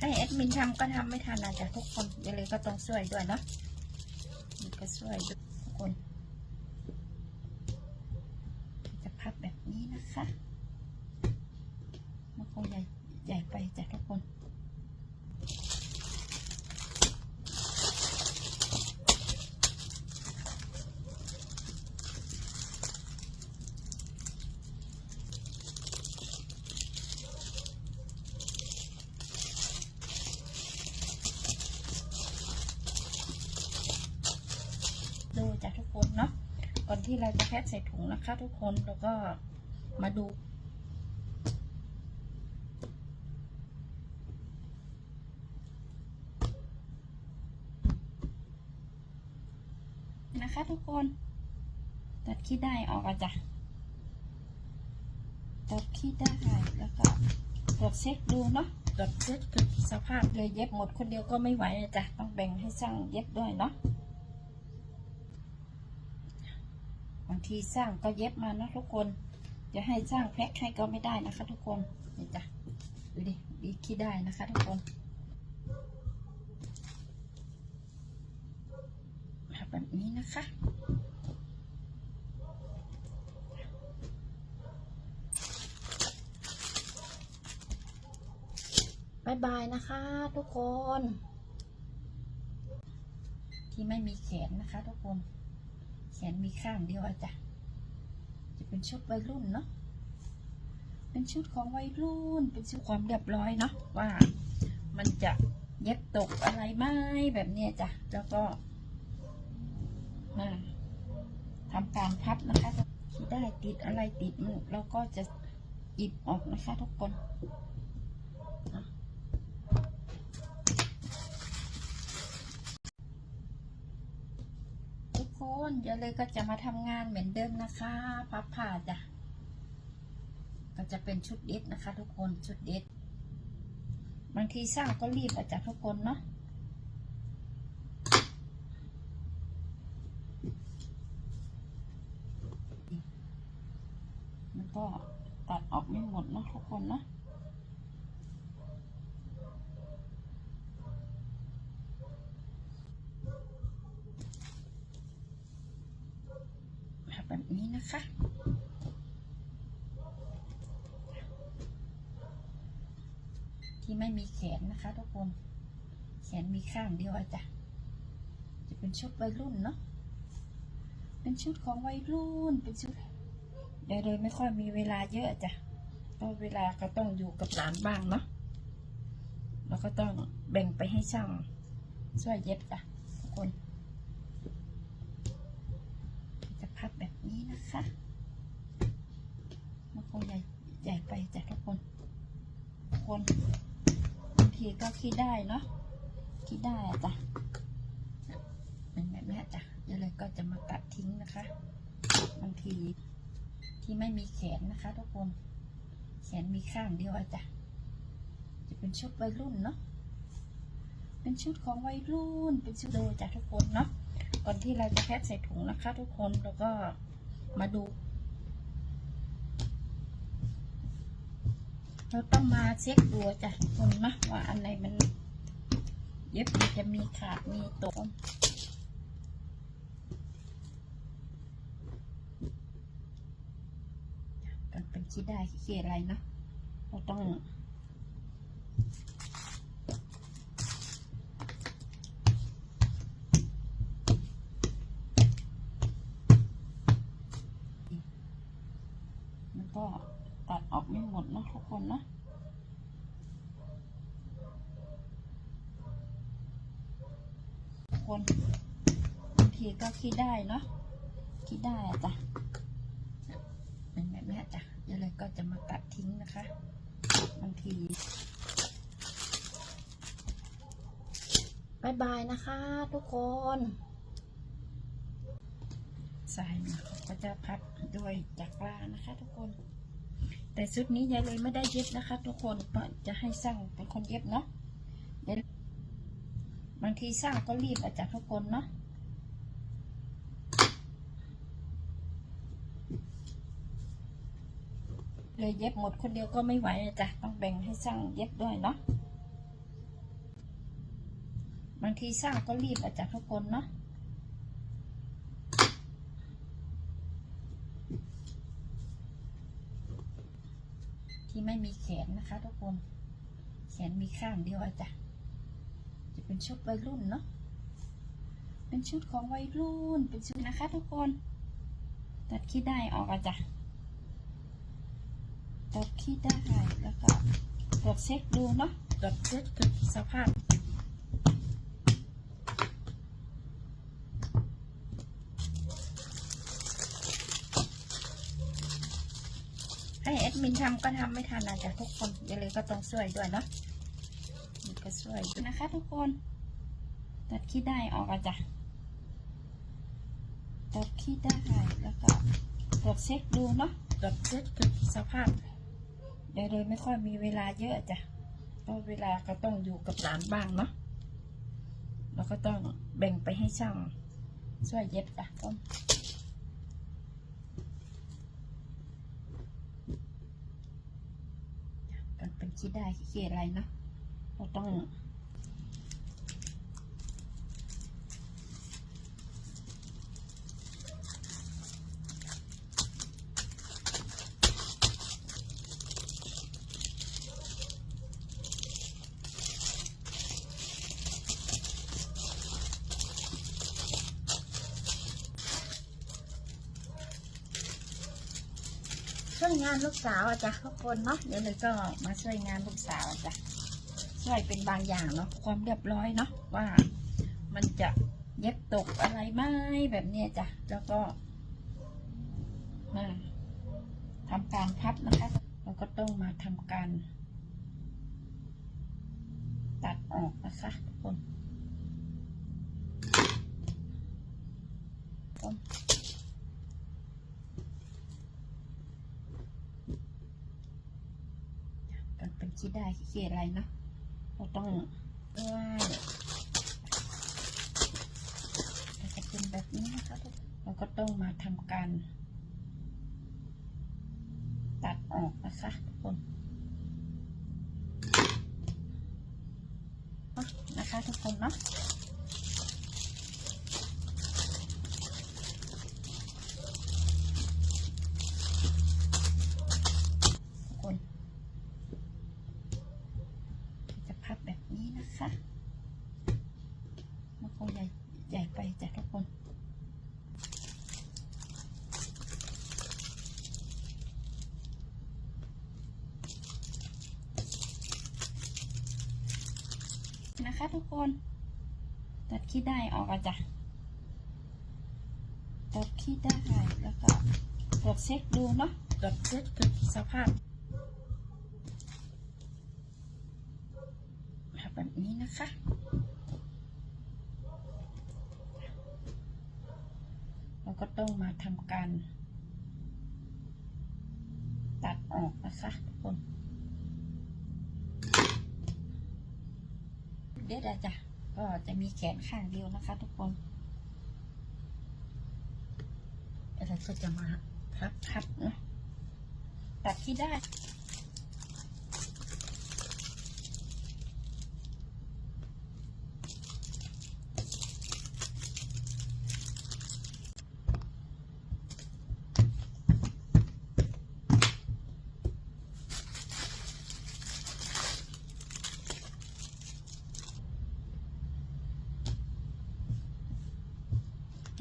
ให้แอดมินทำก็ทำไม่ทันนะจ๊ะทุกคนอย่าเลยก็ต้องช่วยด้วยเนาะก็ช่วยทุกคน จะพับแบบนี้นะคะมันคงใหญ่ใหญ่ไปจ้ะทุกคน ดูจ้ะทุกคนเนาะ ก่อนที่ เราจะแพ็คใส่ถุงนะคะทุกคนแล้วก็มาดู นะคะทุกคน ตัดขี้ได้ออกอะจ้ะตัดขี้ได้แล้วก็ตรวจเช็คดูเนาะตรวจเช็คสภาพเลยเย็บหมดคนเดียวก็ไม่ไหวจ้ะต้องแบ่งให้ช่างเย็บด้วยเนาะ บาง ทีสร้างก็เย็บมานะทุกคนจะให้สร้างแพ็คให้ก็ไม่ได้นะคะ ทุกคนนี่จ้ะดูดิดีคิดได้นะคะ ทุกคนมาแบบนี้นะคะบายบายนะคะ ทุกคน ที่ไม่มีแขนนะคะ ทุกคน ขนมีข้างเดียวอะจ้ะจะเป็นชุดวัยรุ่นเนาะเป็นชุดของวัยรุ่น เป็นชุดความเรียบร้อยเนาะว่ามันจะเย็บตกอะไรไหมแบบเนี้ยจ้ะแล้วก็มาทำการพับนะคะที่ได้ติดอะไรติดมันเราก็จะหยิบออกนะคะทุกคน ทุก คนเดี๋ยวเลยก็จะมาทำงานเหมือนเดิมนะคะพับผ้าจ้ะก็จะเป็นชุดเด็ดนะคะ ทุกคนชุดเด็ดบางทีสร้างก็รีบอาจจะทุกคนเนาะมันก็ตัดออกไม่หมดเนาะทุกคนเนาะ แบบ นะคะ ที่ไม่มีแขนนะคะทุกคน แขนมีข้างเดียวอะจ้ะจะเป็นชุดวัยรุ่นเนาะเป็นชุดของวัยรุ่นเป็นชุดเดี๋ยวเลยไม่ค่อยมีเวลาเยอะจ้ะเพราะเวลาก็ต้องอยู่กับหลานบ้างเนาะแล้วก็ต้องแบ่งไปให้ช่างช่วยเย็บจ้ะทุกคน จะพับแบบ นี้นะคะมันคงใหญ่ใหญ่ไปจ้ะทุกคนทุกคนบางทีก็คิดได้เนาะคิดได้อะจ้ะเป็นแบบนี้จ้ะเดี๋ยวเลยก็จะมาตัดทิ้งนะคะบางทีที่ไม่มีแขนนะคะ ทุกคนแขนมีข้างเดียวอะจ้ะจะเป็นชุดวัยรุ่นเนาะเป็นชุดของวัยรุ่นเป็นชุดโดจ้ะทุกคนเนาะก่อนที่เราจะแพ็คใส่ถุงนะคะ ทุกคนแล้วก็ มาดู เราต้องมาเช็คดูจ้ะทุกคนนะว่าอันไหนมันเย็บมันจะมีขาดมีตกกันเป็นคิดได้คิดอะไรเนาะเราต้อง ก็ตัดออกไม่หมดนะทุกคนนะทุกคนบางทีก็คิดได้เนาะคิดได้อะจ้ะเป็นแบบนี้จ้ะเดี๋ยวเลยก็จะมาตัดทิ้งนะคะบางทีบายบายนะคะทุกคน สายมาก็จะพับด้วยจากลานะคะทุกคน แต่ชุดนี้ยายเลยไม่ได้เย็บนะคะ ทุกคนเพราะจะให้สร้างเป็นคนเย็บเนาะบางทีสร้างก็รีบอาจจะทุกคนเนาะเลยเย็บหมดคนเดียวก็ไม่ไหวอะจ้ะต้องแบ่งให้สร้างเย็บด้วยเนาะบางทีสร้างก็รีบอาจจะทุกคนเนาะ ที่ไม่มีแขนนะคะ ทุกคน แขนมีข้างเดียวจ้ะจะเป็นชุดวัยรุ่นเนาะเป็นชุดของวัยรุ่นเป็นชุดนะคะ ทุกคน ตัดขี้ได้ออกอาจจะตัดขี้ได้แล้วก็ตรวจเช็คดูเนาะตรวจเช็คสภาพ ให้แอดมิน ทำก็ทำไม่ทันอาจจะทุกคนอย่าเลยก็ต้องช่วยด้วยเนาะนี่ก็ช่วยด้วยนะคะ ทุกคนตัดขี้ได้ออกอาจจะตัดขี้ได้แล้วก็ตรวจเช็คดูเนาะตรวจเช็คดูสภาพเดี๋ยวเลยไม่ค่อยมีเวลาเยอะจ้ะเพราะเวลาก็ต้องอยู่กับหลานบ้างเนาะเราก็ต้องแบ่งไปให้ช่างช่วยเย็บจ้ะต้น กันเป็น คิดได้คิดอะไรเนาะเราต้อง วยงานลูกสาวอะจ้ะทุกคนเนาะเดี๋ยวเลยก็มาช่วยงานลูกสาวอะจ้ะช่วยเป็นบางอย่างเนาะความเรียบร้อยเนาะว่า มันจะเย็บตกอะไรไหมแบบเนี้ยจ้ะแล้วก็มาทำการพับนะคะเราก็ต้องมาทำการ ตัดออกนะคะทุกคนต้น กันเป็น คิดได้คิดอะไรเนาะเราต้องไหว้แต่จะเป็นแบบนี้นะคะทุกเราก็ต้องมาทำการ ตัดออกนะคะทุกคนนะคะทุกคนเนาะทุกคน จะพับแบบนี้นะคะมันคงใหญ่ใหญ่ไปจ้ะทุกคน นะคะทุกคน ตัดขี้ได้ออกอาจจะตัดขี้ได้แล้วก็ตรวจเช็คดูเนาะตรวจเช็คดูสภาพแบบนี้นะคะเราก็ต้องมาทำการ ตัดออกนะคะทุกคน เด็ดอะจ้ะก็จะมีแขนข้างเดียวนะคะ ทุกคนเราก็จะมาพับพับนะตัดที่ได้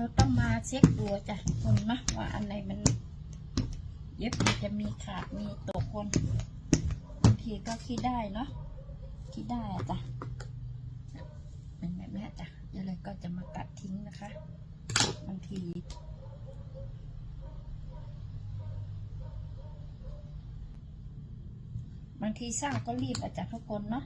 เราต้องมาเช็คดูจ้ะทุกคนนะว่าอันไหนมัน เย็บมันจะมีขาดมีตกคนบางทีก็คิดได้เนาะคิดได้อะจ้ะเป็นแบบนี้จ้ะเดี๋ยวเลยก็จะมาตัดทิ้งนะคะบางทีบางทีสร้างก็รีบอาจจะทุกคนเนาะ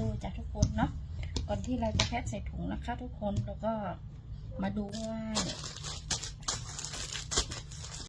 ดูจาก ที่เราจะแพ็คใส่ถุงนะคะ ทุกคนแล้วก็มาดูว่า